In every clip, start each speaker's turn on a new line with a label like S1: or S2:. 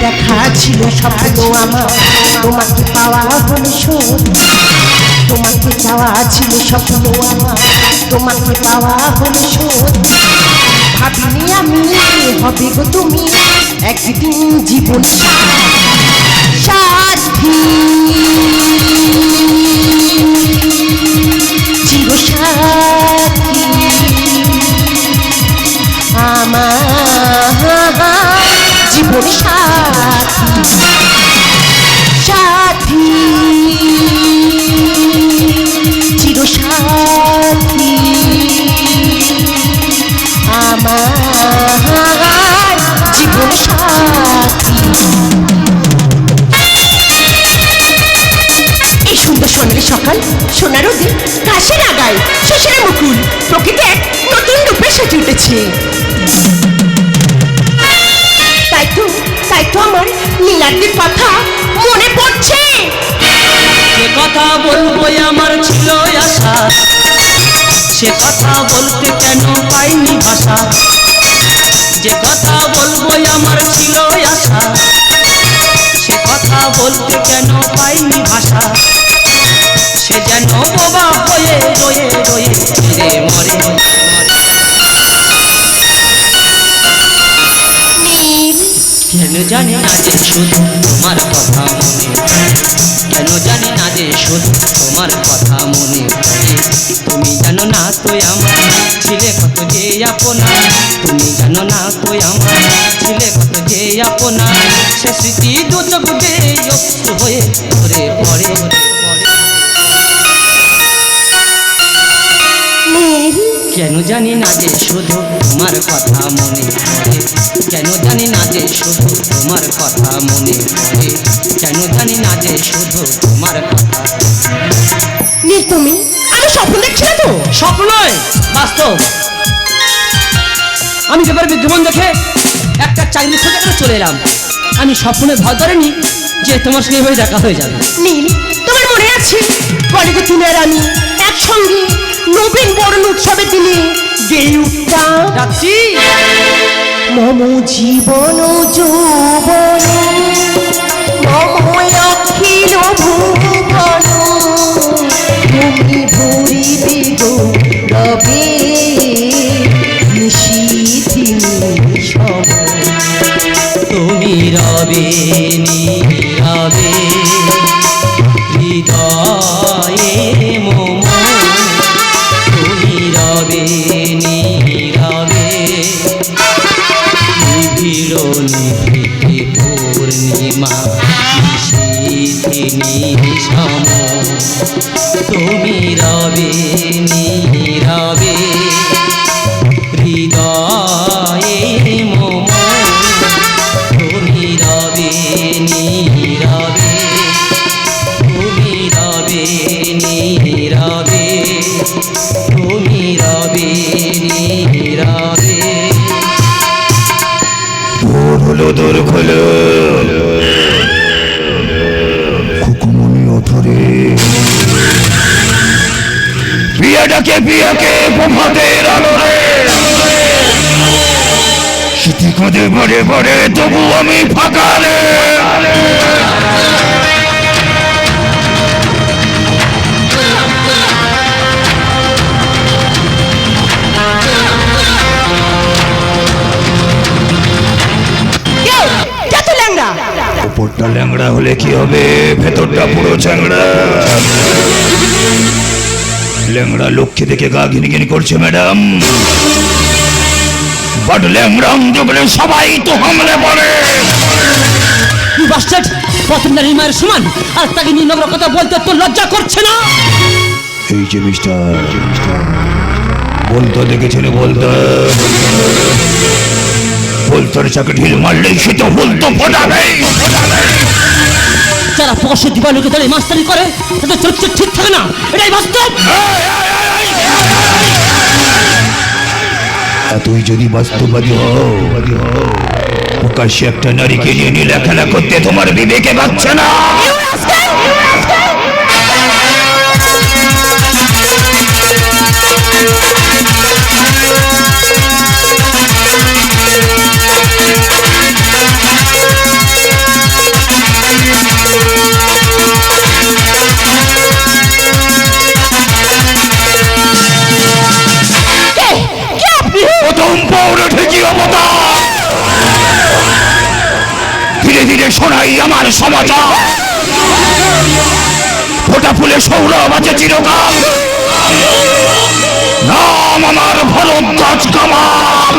S1: দেখা ছিল স্বপ্ন আমার। তোমাকে পাওয়া হলো তোমাকে চাওয়া ছিল স্বপ্ন আমার। তোমাকে পাওয়া হলো শোধ ভাবিনি আমি হবে গো তুমি? একদিন জীবন সাথী চিরসাথী আমার জীবন সাথী সাথী চিরসাথী আমার জীবন। সাথী এই সুন্দর সোনালি সকাল সোনার রোদে কাশের আগায় শেষের মুকুল প্রকৃতি এক নতুন রূপে সেজে উঠেছে আমার নীলাদ্রির কথা মনে পড়ছে?
S2: সে কথা বলব আমার ছিল আশা। সে কথা বলতে কেন পাইনি ভাষা? যে কথা বলব আমার ছিল আশা। সে কথা বলতে কেন পাইনি ভাষা? সে যেন বোবা হয়ে রয়ে রয়ে মরে। কেন জানি না যে শুধু তোমার কথা মনে। কেন জানি না যে শুধু তোমার কথা মনে তুমি জানো না তো আমার ছিলে কত যে আপনা তুমি জানো না তো আমার ছিলে কত যে আপনা সে স্মৃতি দু চোখ হয়ে পড়ে পড়ে জানি না যে শুধু তোমার কথা মনে পড়ে। কেন জানি না যে শুধু তোমার কথা মনে পড়ে। কেন জানি না যে শুধু তোমার কথা
S1: নীল তুমি আমি স্বপ্ন দেখছিলে তো?
S2: স্বপ্ন নয় বাস্তব। আমি এবার বিদ্যমান দেখে একটা চাকরি খোঁজা করে চলে এলাম আমি স্বপ্নে ভয় ধরেনি যে তোমার সঙ্গে এভাবে দেখা হয়ে যাবে।
S1: নীল তোমার মনে আছে? কলেজে তুমি আর আমি একসঙ্গে নবীন বরণ উৎসবের দিনে গেয়ে উঠতাম
S2: যাচ্ছি।
S1: মম জীবন যৌবন মম অখিল ভুবন তুমি ভরিবে গো রবে সম
S2: তুমি রবে
S3: কাঁদে বড়ে বড়ে তবু আমি ফাঁকা রে
S1: ল্যাংড়া।
S3: উপরটা ল্যাংড়া হলে কি হবে? ভেতরটা পুরো চ্যাংড়া। ল্যাংড়া লক্ষ্যে দেখে গা ঘিনি ঘিনি করছে ম্যাডাম। বাট ল্যাংড়াম দেখলে সবাই তো হামলে পড়ে।
S2: বাস্টার্ড প্রথম নারীর মায়ের সমান। আর তাকে নিয়ে নম্র কথা বলতে তোর লজ্জা করছে না?
S3: এই যে মিস্টার বলতো দেখেছেন বলতো? বলতোর চাকে ঢিল মারলেই সে তো বলতো ফোটাবেই
S2: যারা পশু দিবালোকে দাঁড়িয়ে মাস্তানি করে তাদের চরিত্র ঠিক থাকে না। এটাই বাস্তব।
S3: তুই যদি বাস্তববাদী হও, প্রকাশ্যে একটা নারীকে নিয়ে নিয়ে খেলা করতে তোমার বিবেকে পাচ্ছে না।
S4: ধীরে ধীরে শোনাই আমার সমাচার ফোটা ফুলে সৌরভ আছে চিরকাল। নাম আমার ভরদ্বাজ কামাল।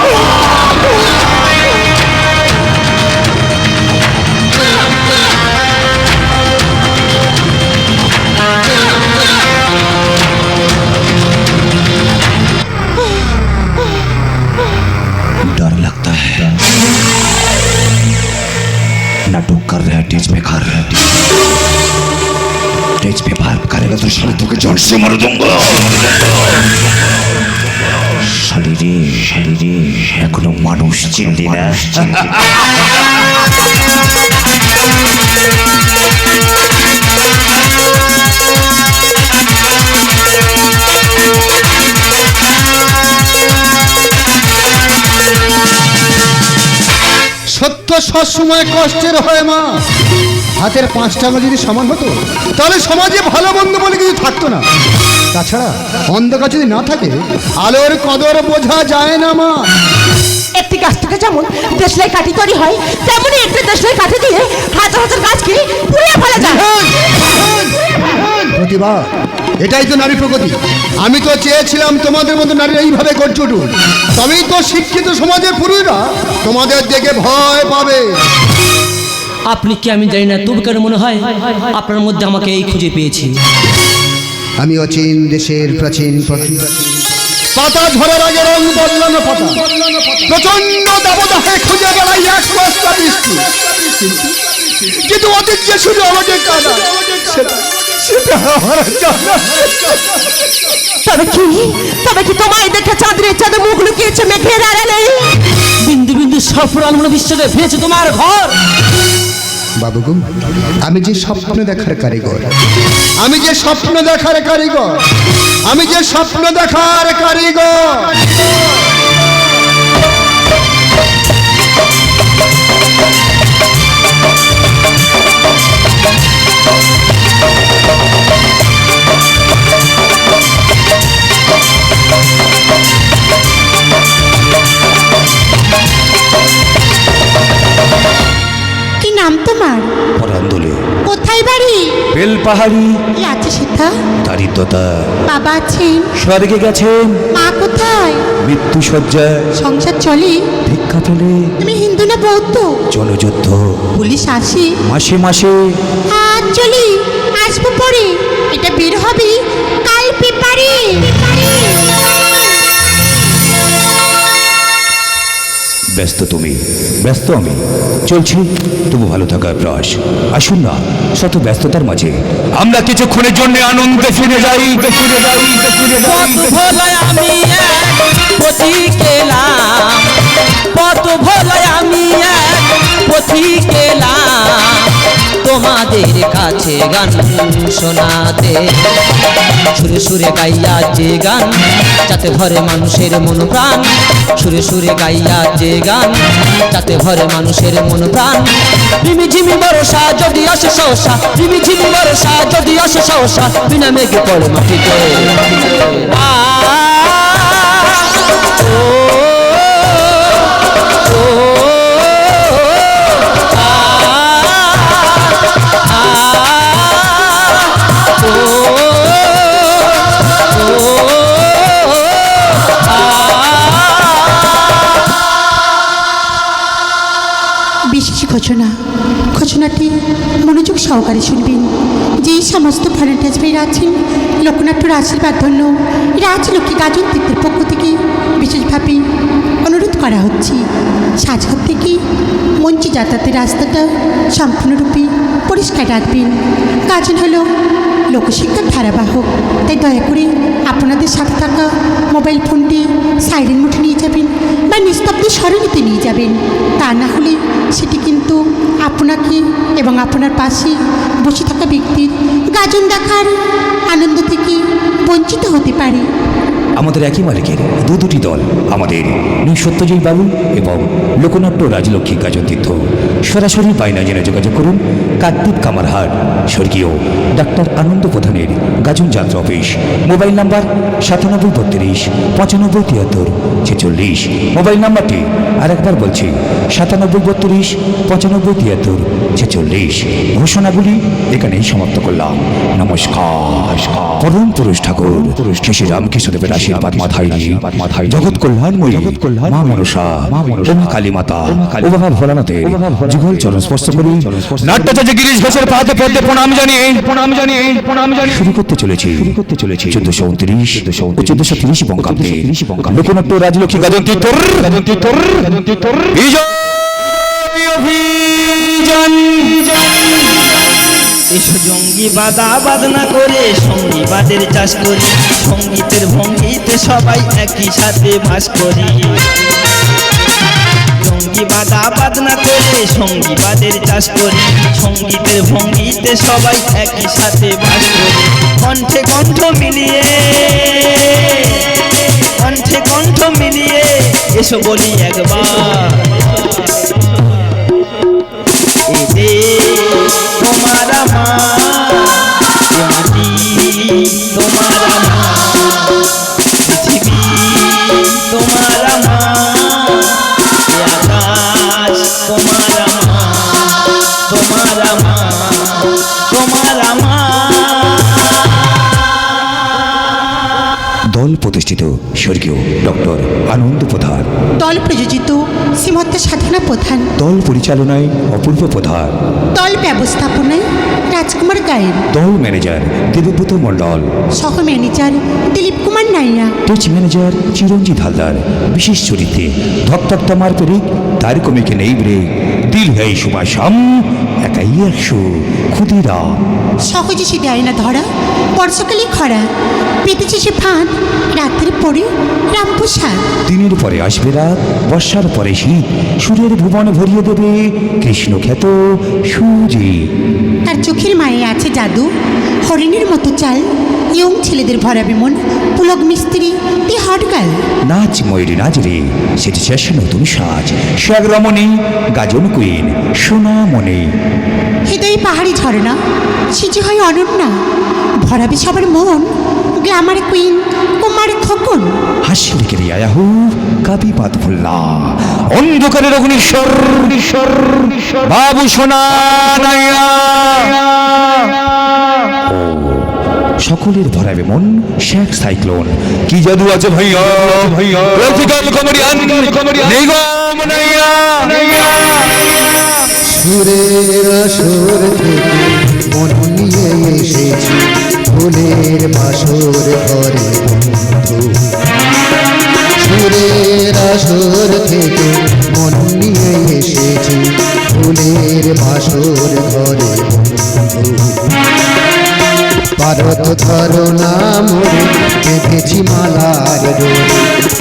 S4: আমার জঙ্গল শালিরে শালিরে এখনও মানুষ চিনলি না।
S5: সত্য সবসময় কষ্টের হয় মা। হাতের পাঁচটা আঙুল যদি সমান হতো তাহলে সমাজে ভালো মন্দ বলে কিছু থাকতো না। তাছাড়া অন্ধকার যদি না থাকে আলোর কদর বোঝা যায় না মা।
S1: একটি গাছ থেকে যেমন দেশলাই কাঠি তৈরি হয় তেমনই একটি দেশলাই কাঠি দিয়ে হাজার হাজার গাছকে পুড়িয়ে ফেলা যায়।
S5: প্রতিভা এটাই তো নারী প্রগতি। আমি তো চেয়েছিলাম তোমাদের মতো নারীরা এইভাবে গড়ে উঠুন তবেই তো শিক্ষিত সমাজের পুরুষরা তোমাদের দেখে ভয় পাবে।
S6: আপনি কি আমি জানি না? তবু কেন মনে হয় আপনার মধ্যে আমাকে এই খুঁজে পেয়েছি।
S5: আমি অচিন দেশের প্রাচীন পাতা ঝরার আগে রং বদলানো পাতা। প্রচণ্ড দাবদাহে খুঁজে বেড়াই এক বস্তা বৃষ্টি। কিন্তু অতীত যে শুধু আমাকে কাদা সেটা সেটা আমার
S1: তবে কি তবে কি তোমায় দেখে চাঁদের চাঁদে মুখ লুকিয়েছে মেঘের আড়ালে?
S6: বিন্দু বিন্দু সফর আলমনা বিশ্বকে ফিরেছে তোমার ঘর।
S5: বাবুগু, আমি যে স্বপ্ন দেখার কারিগর। আমি যে স্বপ্ন দেখার কারিগর। আমি যে স্বপ্ন দেখার কারিগর।
S1: তোমার?
S4: পরান্দলে।
S1: কোথায় বাড়ি?
S4: বেল পাহাড়ি
S1: কি আছে সেটা
S4: দারিদ্রতা।
S1: বাবা আছেন।
S4: স্বর্গে গেছেন।
S1: মা কোথায়?
S4: মৃত্যু সজ্জায়
S1: সংসার চলে?
S4: ভিক্ষা তোলে
S1: তুমি হিন্দু না বৌদ্ধ?
S4: জনযুদ্ধ।
S1: পুলিশ আসে?
S4: মাসে মাসে।
S1: আজ চলি আসব পরে। এটা বের হবে কাল পেপারে।
S4: ব্যস্ত তুমি। ব্যস্ত আমি। চলছি। তবু ভালো থাকার প্রয়াস। আসুন না শত ব্যস্ততার মাঝে। আমরা কিছুক্ষণের জন্য আনন্দে ফিরে যাই। ফিরে যাই ফিরে যাই।
S6: পথি কেলা আমি পথ ভোলায় আমি এক পথিক এলাম। তোমাদের কাছে গান শোনাতে। সুরে সুরে গাইয়া যে গান, যাতে ভরে মানুষের মন প্রাণ। সুরে সুরে গাইয়া যে গান, যাতে ভরে মানুষের মন প্রাণ। রিমি ঝিমি বরসা যদি আসে সহসা রিমি ঝিমি বরসা যদি আসে সহসা বিনা মেঘে পড়ে মাটিতে। আ, ও
S2: ঘোষণা ঘোষণাটি মনোযোগ সহকারে শুনবেন। যেই সমস্ত ভলেন্টিয়ার্স আছেন লোকনাট্যর আশীর্বাদ ধন্য, রাজলক্ষ্মী গাজন তীর্থের পক্ষ থেকে বিশেষভাবে অনুরোধ করা হচ্ছে, সাজঘর থেকে মঞ্চে যাতায়াতের রাস্তাটা সম্পূর্ণরূপে পরিষ্কার রাখবেন। গাজন হলো লোকশিক্ষার ধারাবাহক, তাই দয়া করে আপনাদের সাথে থাকা মোবাইল ফোনটি সাইলেন্ট মোডে নিয়ে যাবেন বা নিস্তব্ধ সরণিতে নিয়ে যাবেন। তা না হলে সেটি কিন্তু আপনাকে এবং আপনার পাশে বসে থাকা ব্যক্তির গাজন দেখার আনন্দ থেকে বঞ্চিত হতে পারে।
S4: আমাদের একই মালিকের দু দুটি দল আমাদের নীল সত্যজিৎ বাবু এবং লোকনাট্য রাজলক্ষ্মী গাজন তীর্থ। সরাসরি বাইনা জেনে যোগাযোগ করুন কাকদ্বীপ কামারহাট স্বর্গীয় ডাক্তার আনন্দ প্রধানের গাজন যাত্রা অফিস। মোবাইল নাম্বার সাতানব্বই বত্রিশ পঁচানব্বই তিয়াত্তর ছেচল্লিশ। মোবাইল নাম্বারটি আরেকবার বলছি সাতানব্বই বত্রিশ পঁচানব্বই তিয়াত্তর ছেচল্লিশ। ঘোষণাগুলি এখানেই সমাপ্ত করলাম। নমস্কার। পরম পুরুষ ঠাকুর পুরুষ শ্রী রামকৃষ্ণদেবের আশীর্বাদ মাথায় নিয়ে মাথায় জগৎ কল্যাণময়ী মা মনসা কালী মাতা যুগল চরণ স্পর্শ করি নাট্যাচার্য গিরিশ ঘোষের পদ্মে প্রণাম জানিয়ে প্রণাম জানিয়ে প্রণাম জানিয়ে। শুরু করতে চলেছি। শুরু করতে চলেছি। চোদ্দশো উনত্রিশ চোদ্দশো তিরিশ বঙ্গাব্দে। লোকনাট্য রাজলক্ষ্মী গাদন্তি তোর গাদন্তি তোর। গাদন্তি তোর। বিজয় অভিযান।
S7: এসো জঙ্গি বাদা বাদনা করে সঙ্গীবাদের চাষ করি সঙ্গীতের ভঙ্গিতে সবাই একই সাথে বাস করি। জঙ্গি বাদা বাদনা করে সঙ্গীবাদের চাষ করি সঙ্গীতের ভঙ্গিতে সবাই একই সাথে বাস করি। কণ্ঠে কণ্ঠ মিলিয়ে, কণ্ঠে কণ্ঠ মিলিয়ে, এসো বলি একবার।
S4: দল প্রতিষ্ঠিত স্বর্গীয় ডক্টর আনন্দ প্রধান।
S2: দল প্রযোজিত শ্রীমত্তা সাধনা প্রধান।
S4: দল পরিচালনায় অপূর্ব প্রধান।
S2: দল ব্যবস্থাপনায় রাজকুমার গায়েন।
S4: দল ম্যানেজার দেবব্রত মণ্ডল।
S2: সহ manager Dilip Kumar Naiya
S4: tech manager Chiranjit Haldar বিশেষ চরিত্রে ধকধক তামার পেরিক তার কমিকে নেই ব্রেক দিল একাই একশো ক্ষুদিরা।
S2: সহজে সে দেয় না ধরা বর্ষাকালে খরা। পেতেছে সে ফাঁদ রাতের পরে রামপ্রসাদ
S4: দিনের পরে আসবে রাত বর্ষার পরে শীত সুরের ভুবন ভরিয়ে দেবে কৃষ্ণ খ্যাত সুজি।
S2: তার চোখের মায়ে আছে জাদু হরিণের মতো চাল ইয়ং ছেলেদের ভরাবে মন পুলক মিস্ত্রি তে হটগাল
S4: নাচ ময়ূরী নাচ রে সেজেছে সে নতুন সাজ। শ্যাগ রমণী গাজন কুইন সোনা মনে।
S2: হৃদয় পাহাড়ি ঝরনা সে যে হয় অনন্যা। ভরাবে সবার মন গ্লামার কুইন কুমার খোকন।
S4: হাসি লিখে রিয়াহু কাবি পাত ফুল্লা অন্ধকারের অগ্নিশ্বর বাবু সোনা সকলের ভরাবে মন শেখ সাইক্লোন। কি জাদু আছে ভাইয়া? ভাইয়া? কমেডিয়ান নিগম নাইয়া।
S5: সুরের সুর থেকে মন নিয়ে এসেছি। ফুলের বাসর ঘরে বন্ধু। সুরের সুর থেকে মন নিয়ে এসেছি। ফুলের বাসর ঘরে বন্ধু। পারত ধরো না মোরে বেঁধেছি মালার ডোরে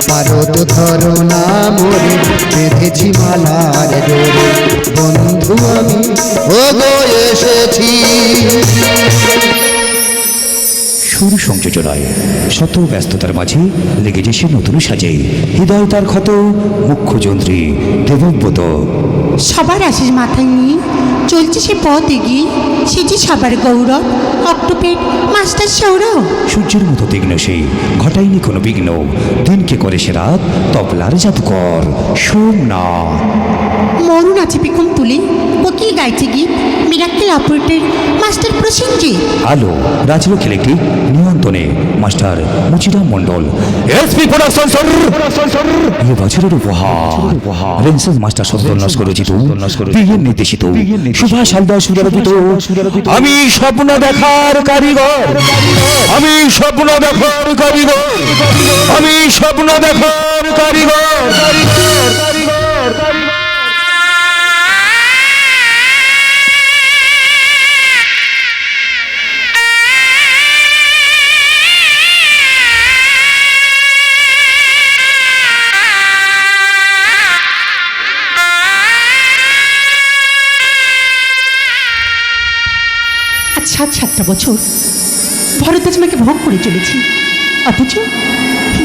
S5: পারত ধরো না মোরে বেঁধেছি মালার ডোরে বন্ধু আমি ও গো এসেছি।
S4: সুর সংযোজনায় শত ব্যস্ততার মাঝে লেগেছে সে নতুন সাজে। হৃদয় তার ক্ষত মুখ্য যন্ত্রী দেবব্রত।
S2: সবার আশিস মাথায় নিয়ে চলছে সে পথ এগিয়ে। সে যে সবার গৌরব অক্টোপেট মাস্টার সৌরভ।
S4: সূর্যের মতো তীক্ষ্ণ সে ঘটায়নি কোনো বিঘ্ন। দিনকে করে সে রাত তবলার জাদুকর সোমনাথ।
S2: মরুন আছে পিকুম তুলে কোকিল গাইছে গীত, মিরাক্কেল অপারেটর মাস্টার প্রসেনজিৎ
S4: আলো রাজলক্ষ্মী ইলেকট্রিক নিয়ন্ত্রণে, master Muchiram Mondal SP production সর এ বছরের উপহার রেন্সেল মাস্টার সদন্যাস করেছি তো বিয়ের নির্দেশিত, সুভাষ হালদার সুরারোপিত আমি স্বপ্ন দেখার কারিগর, আমি স্বপ্ন দেখার কারিগর, আমি স্বপ্ন দেখার কারিগর।
S2: আজ সাত সাতটা বছর ভরদ্বাজ মাকে ভোগ করে চলেছি। অথচ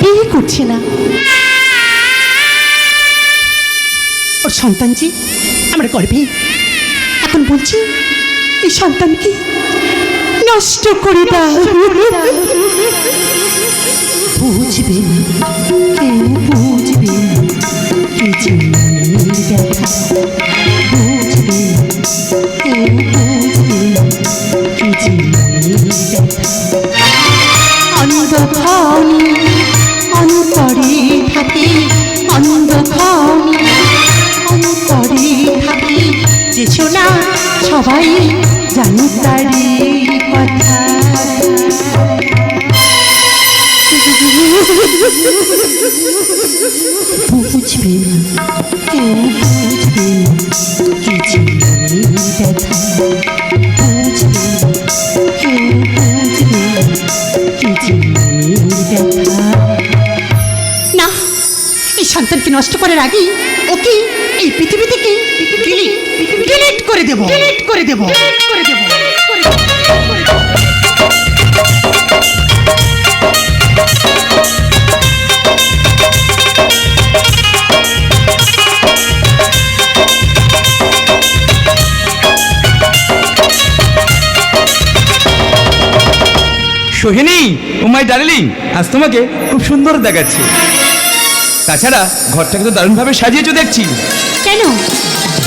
S2: বিয়ে করছে না। ওর সন্তান যে আমার গর্ভে এখন বলছি, এই সন্তানকে নষ্ট করে দাও। বুঝবে বুঝবে সবাই জানে তারি কথা। বুঝবে না, কেউ বুঝবে না, কি ব্যথা। বুঝবে কেউ বুঝবে না, কি যে মনের ব্যথা। না, এই সন্তানকে নষ্ট করার আগেই ওকে এই পৃথিবী থেকে ডিলিট করে দেবো। ডিলিট করে দেবো। করে দেবো করে দেবো।
S8: সোহিনী ও মাই ডার্লিং আজ তোমাকে খুব সুন্দর দেখাচ্ছে। তাছাড়া ঘরটাকে তো দারুণভাবে সাজিয়েছো দেখছি।
S2: কেন?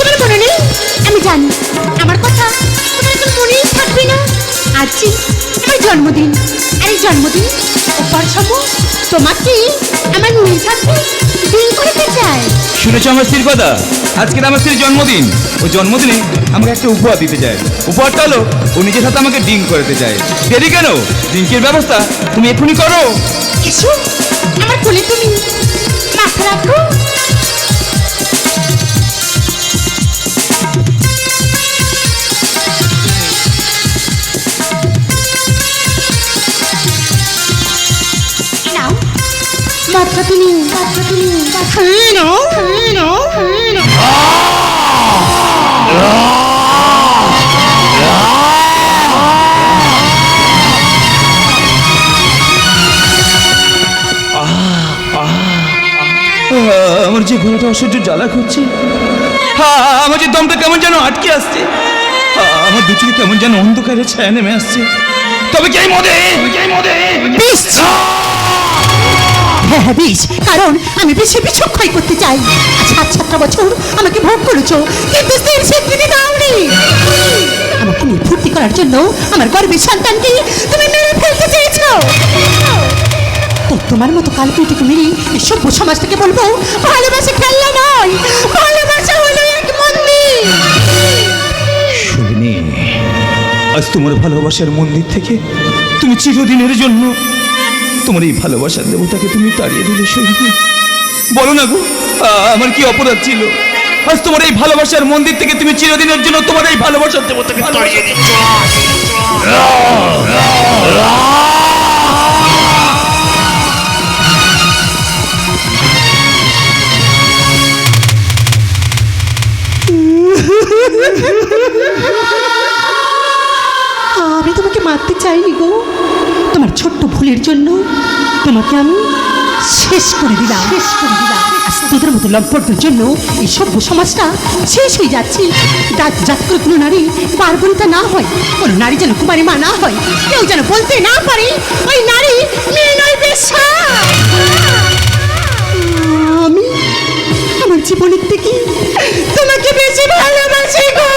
S2: তোমার মনে নেই? আমি জানি। আমার কথা তোমার এখন মনেই থাকবে না। আজ যে আমার জন্মদিন। আর এই জন্মদিন ওপার সম তোমাকে আমার মেয়ের সাথে বিয়ে করতে চাই।
S8: শুনেছো আমার স্ত্রীর কথা? আজকে আমার স্ত্রীর জন্মদিন। ও জন্মদিনে আমাকে একটা উপহার দিতে চায়। উপহারটা হলো ও নিজের সাথে আমাকে ডিং করতে চায়। দেরি কেন? ডিঙ্কের ব্যবস্থা তুমি এক্ষুনি করো।
S2: এসো আমার কোলে তুমি মাথা রাখো।
S8: আমার যে ঘোড়াটা অসহ্য জ্বালা করছে। হ্যাঁ আমার যে দমটা কেমন যেন আটকে আসছে। আমার দু চোখে কেমন যেন অন্ধকারে ছায়া নেমে আসছে। তবে কি এই মদে? কি এই মদে?
S2: বিষ হ্যাঁ হ্যাঁ বিষ কারণ আমি বেশি বিচক্ষয় করতে চাই। সাত, সাতটা বছর আমাকে ভোগ করেছ, কিন্তু আমাকে নিয়ে ফুর্তি করার জন্য আমার গর্বের সন্তানকে তুমি মেরে ফেলতে চেয়েছো। তোমার মতো কালপিটিকে মেরে এই সভ্য সমাজটাকে বলব, ভালোবাসা খেলনা নয়, ভালোবাসা হলো এক মন্দির।
S8: আজ তোমার ভালোবাসার মন্দির থেকে তুমি চিরদিনের জন্য তোমার এই ভালোবাসার দেবতাকে তুমি তাড়িয়ে দিলে সোহিনী বলো না গো আমার কি অপরাধ ছিল? আজ তোমার এই ভালোবাসার মন্দির থেকে তুমি চিরদিনের জন্য তোমার এই ভালোবাসার দেবতাকে তাড়িয়ে দিচ্ছ
S2: আমি তোমাকে মারতে চাইনি গো। তোমার ছোট্ট ভুলের জন্য তোমাকে আমি শেষ করে দিলাম। শেষ করে দিলাম। তোদের মতো লম্পটদের জন্য এই সভ্য সমাজটা শেষ হয়ে যাচ্ছে। জাত জাত করে কোনো নারী পার্বণিতা না হয় কোনো নারী যেন কুমারী মা না হয় কেউ যেন বলতে না পারে ওই নারী মেয়ে নয় বেশ্যা। আমি আমার জীবনের থেকে তোমাকে বেশি ভালোবাসি গো।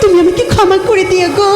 S2: তুমি আমাকে ক্ষমা করে দিও গো।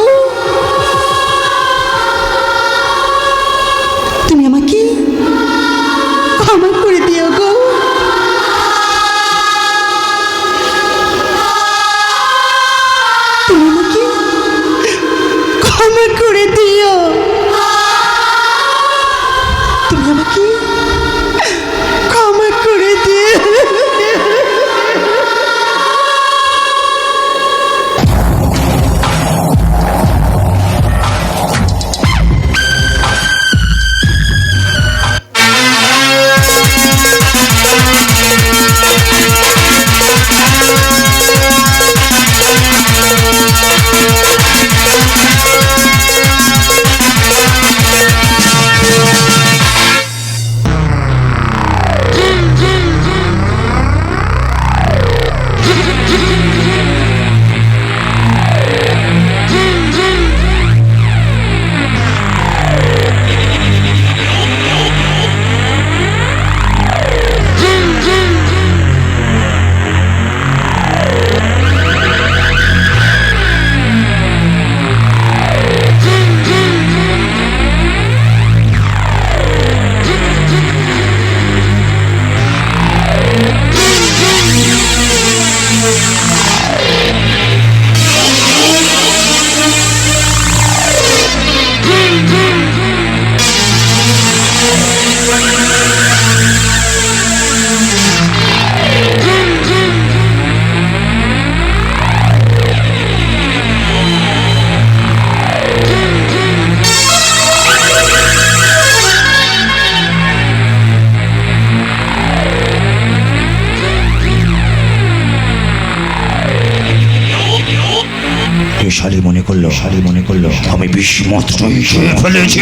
S3: শালি মনে করল। শালি মনে করল। আমি বিস্মতটাই খেয়ে ফেলেছি।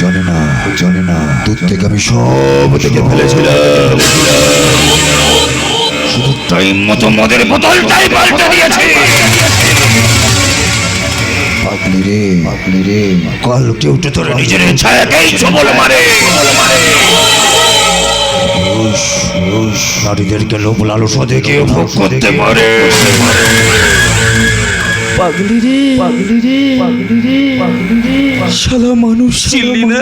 S3: জানে না জানে না। দূর থেকে আমি সব দেখে ফেলেছিলাম। শুধু টাইম মতো মদের বোতলটাই পাল্টে দিয়েছে। পাগলি রে পাগলি রে। কাল কেউ তো তোর নিজের ছায়াকেই ছবল মারে। রুশ, রুশ, নারীদেরকে লোভ লালসা দেখে ভোগ করতে পারে।
S6: পাগলি রে পাগলি রে পাগলি রে শালা মানুষ চিনলি না।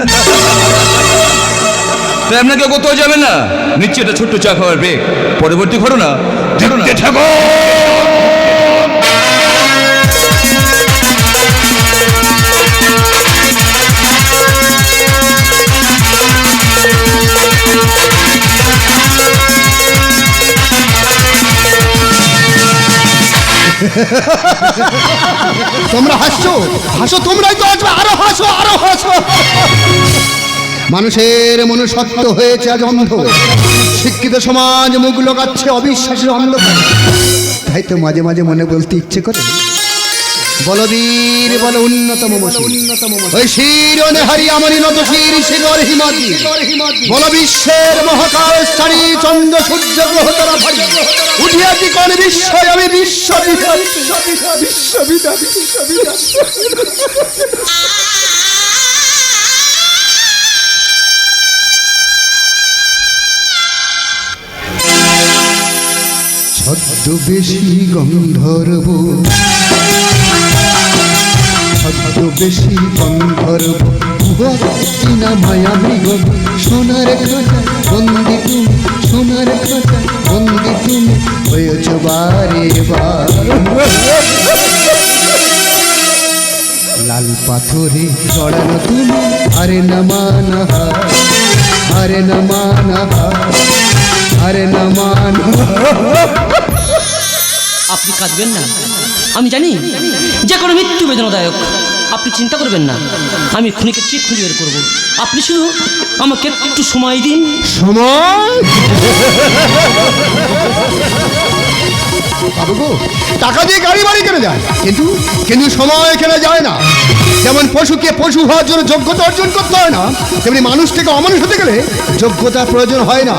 S3: তাই আপনাকে কোথাও যাবে না। নিচে এটা ছোট্ট চা খাওয়ার বেগ পরবর্তী ঘটনা দেখতে থাকো!
S5: তোমরা হাসছো? হাসো তোমরাই তো আসবে আরও হাসো আরও হাসো। মানুষের মনুষ্যত্ব হয়েছে আজ অন্ধ। শিক্ষিত সমাজ মুখ লোকাচ্ছে অবিশ্বাসের অন্ধ তাই তো মাঝে মাঝে মনে বলতে ইচ্ছে করে। বলবীর বল উন্নতম উন্নতম ওই শির হারি আমারই নত শির শিখর হিমাদি বল বিশ্বের মহাকাশ ছাড়ি চন্দ্র সূর্য গ্রহ তারা ভারি। উঠিয়াছি কোন বিস্ময় আমি বিশ্ব বিশ্ববিদ্যালয় ছদ্মবেশী গন্ধর্ব। ছদ্মবেশী গন্ধর্ব। চীনা মায়া মৃগ। সোনার খাঁচা, বন্দি তুমি। সোনার খাঁচা, বন্দি তুমি। হয়েছ বারে লাল পাথরে জড়ানো তুমি। আরে না মানা আরে না আরে না
S6: আপনি কাঁদবেন না। আমি জানি, যে কোনো মৃত্যু বেদনাদায়ক, আপনি চিন্তা করবেন না। আমি খুনিকে ঠিক খুঁজে বের করব। আপনি শুধু আমাকে একটু সময় দিন।
S5: সময়? টাকা দিয়ে গাড়ি বাড়ি কেনা যায়, কিন্তু কিন্তু সময় কেনা যায় না। যেমন পশুকে পশু হওয়ার জন্য যোগ্যতা অর্জন করতে হয় না, তেমনি মানুষ থেকে অমানুষ হতে গেলে যোগ্যতার প্রয়োজন হয় না।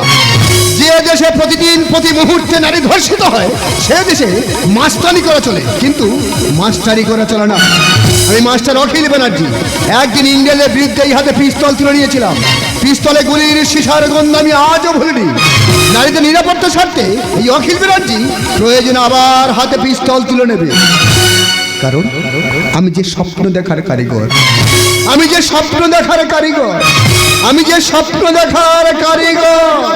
S5: যে দেশে প্রতিদিন, প্রতি মুহূর্তে নারী ধর্ষিত হয়, সে দেশে মাস্টারি করা চলে। কিন্তু মাস্টারি করা চলে না। আমি মাস্টার অখিল ব্যানার্জি। একদিন ইংরেজের বিরুদ্ধে এই হাতে পিস্তল তুলে নিয়েছিলাম। পিস্তলে গুলির শিশার গন্ধ আমি আজও ভুলিনি। নারীদের নিরাপত্তা স্বার্থে এই অখিল ব্যানার্জি প্রয়োজন আবার হাতে পিস্তল তুলে নেবে। কারণ আমি যে স্বপ্ন দেখার কারিগর, আমি যে স্বপ্ন দেখার কারিগর, আমি যে স্বপ্ন দেখার কারিগর।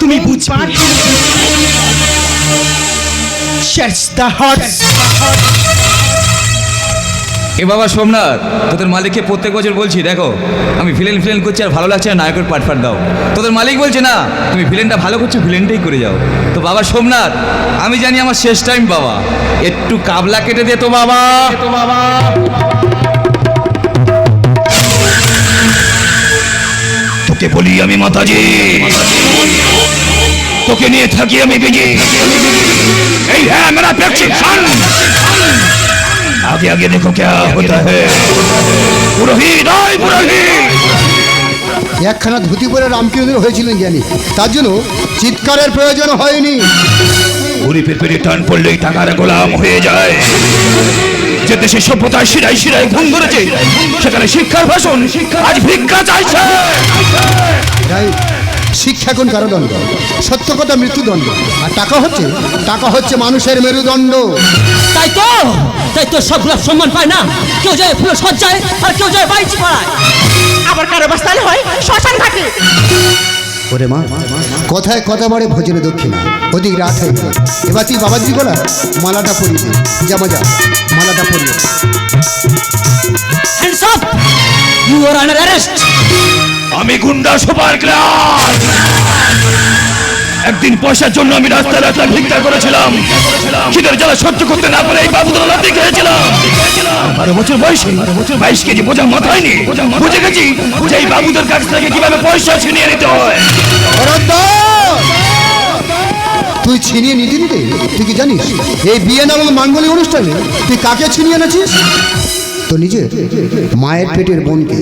S1: তুমি বুঝবে।
S3: এ বাবা সোমনাথ তোদের মালিককে প্রত্যেক বছর বলছি দেখো আমি ভিলেন ফিলেন করছি আর ভালো লাগছে না নায়কের পাট ফাট দাও। তোদের মালিক বলছে না তুমি ভিলেনটা ভালো করছ ভিলেনটাই করে যাও। তো বাবা সোমনাথ আমি জানি আমার শেষ টাইম বাবা। একটু কাবলা কেটে দে তো বাবা তো বাবা। তোকে বলি আমি মাতাজি। তোকে নিয়ে থাকি আমি বিজি এই হ্যাঁ মেরা প্রেসক্রিপশন आगे आगे देखो क्या होता है पुरोहित आय पुरोहित
S5: একখানা ধুতি পরে রামকৃষ্ণ হয়েছিলেন জ্ঞানী তার জন্য চিৎকারের প্রয়োজন হয়নি
S3: উড়ি পেরপেরে টান পড়লেই টাকার গোলাম হয়ে যায় যে দেশে সভ্যতা শিরাই শিরাই ঘুম ধরেছে সেখানে শিক্ষার ভাষণ আজ ভিক্ষা চাইছে
S5: শিক্ষা এখন কারাদণ্ড সত্য কথা মৃত্যুদণ্ড। আর টাকা হচ্ছে? টাকা হচ্ছে মানুষের মেরুদণ্ড।
S6: তাই তো? তাই তো সব গোলাপ সম্মান পায় না। কেউ যায় ফুল সজ্জায় আর কেউ যায় বাইচি পাড়ায়।
S9: আবার কারও বাস্তালে হয় শ্মশান ঘাটে।
S5: ওরে মা কথায় কথা বাড়ে ভোজনে দক্ষিণা। ওদিক রাত হয়ে গেল। এবার তুই বাবাজি গোলা মালাটা পরিয়ে দে। যা মজা মালাটা পরিয়ে।
S6: Hands up you are under arrest
S3: আমি গুন্ডা সুপার ক্লাস। একদিন পয়সার জন্য আমি রাস্তায় রাস্তায় ভিক্ষা করেছিলাম। খিদের জ্বালা সহ্য করতে না পারে এই বাবুদের লাতি খেয়েছিলাম। বারো বছর বয়সে বাইশ কেজি বোঝা মাথায় নি বুঝে গেছি যে এই বাবুদের কাছ থেকে কীভাবে পয়সা ছিনিয়ে নিতে হয়।
S5: তুই ছিনিয়ে নিতে নিতে তুই কি জানিস? এই বিয়ে নামক মাঙ্গলিক অনুষ্ঠানে তুই কাকে ছিনিয়ে এনেছিস? তো নিজে মায়ের পেটের বোনকে।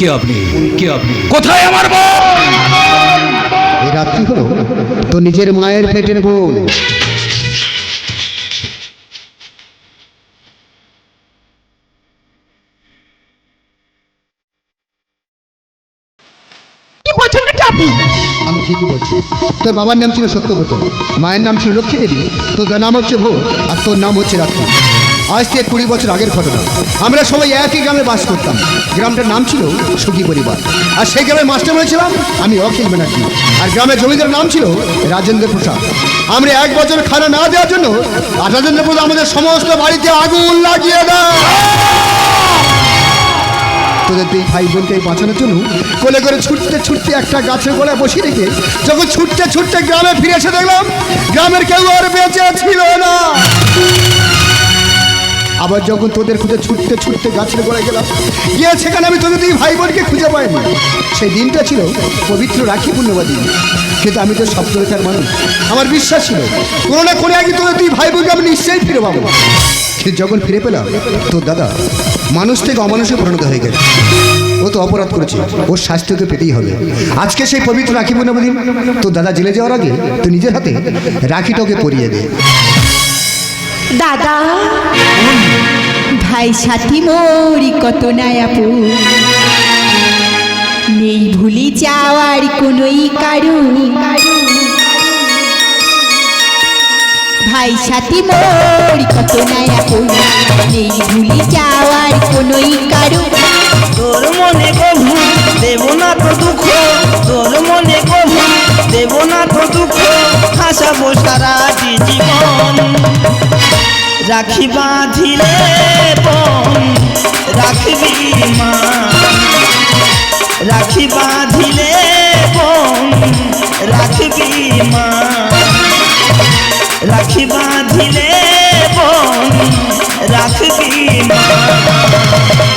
S3: কে আপনি? কে আপনি? কোথায় আমার বোন?
S5: এই রাত্রি হলো তো নিজের মায়ের পেটের বোন। আমি ঠিকই বলছি। তোর বাবার নাম ছিল সত্যব্রত মায়ের নাম ছিল লক্ষ্মী দেবী তোর নাম হচ্ছে ভোগ আর তোর নাম হচ্ছে রাত্রি। আজ থেকে কুড়ি বছর আগের ঘটনা। আমরা সবাই একই গ্রামে বাস করতাম। গ্রামটার নাম ছিল সুখী পরিবার। আর সেই গ্রামের মাস্টার হয়েছিলাম আমি অখিল ব্যানার্জি। আর গ্রামের জমিদার নাম ছিল রাজেন্দ্র প্রসাদ। আমরা এক বছর খানা না দেওয়ার জন্য রাজেন্দ্র প্রসাদ আমাদের সমস্ত বাড়িতে আগুন লাগিয়ে দেয়। তোদের ভাই বোনকে বাঁচানোর জন্য কোলে করে ছুটতে ছুটতে একটা গাছের গোড়ায় বসিয়ে রেখে যখন ছুটতে ছুটতে গ্রামে ফিরে এসে দেখলাম, গ্রামের কেউ আর বেঁচে ছিল না। আবার যখন তোদের খুঁজে ছুটতে ছুটতে গাছের গোড়ায় গেলাম, গিয়ে সেখানে আমি তোদের দুই ভাই বোনকে খুঁজে পাইনি। সেই দিনটা ছিল পবিত্র রাখি পূর্ণবা দিন। কিন্তু আমি তো সপ্তরেখার মানুষ। আমার বিশ্বাস ছিল, কোনো না কোনো আগে তোদের দুই ভাই বোনকে আমি নিশ্চয়ই ফিরে পাবো। কিন্তু যখন ফিরে পেলাম, তোর দাদা মানুষ থেকে অমানুষে পরিণত হয়ে গেছে। ও তো অপরাধ করেছে, ওর শাস্তি তো পেতেই হবে। আজকে সেই পবিত্র রাখি পূর্ণিমা দিন, তোর দাদা জেলে যাওয়ার আগে তুই নিজের হাতে রাখিটা ওকে পরিয়ে দে।
S1: দাদা! ভাই সাথী মোরি কত নায়াপু। নেই ভুলি যাওয়ার কোনোই কারণ। ভাই সাথী মোরি কত নায়াপু। নেই ভুলি যাওয়ার কোনোই কারণ।
S7: তোর মনে কভু দেব না তো দুঃখ, তোর মনে কভু দেব না তো দুঃখ হাসাবো সারাটি জীবন। রাখি বাঁধিলে বন রাখবি মা। রাখি বাঁধিলে বন রাখবি মা। রাখি বাঁধিলে বন রাখবি মা।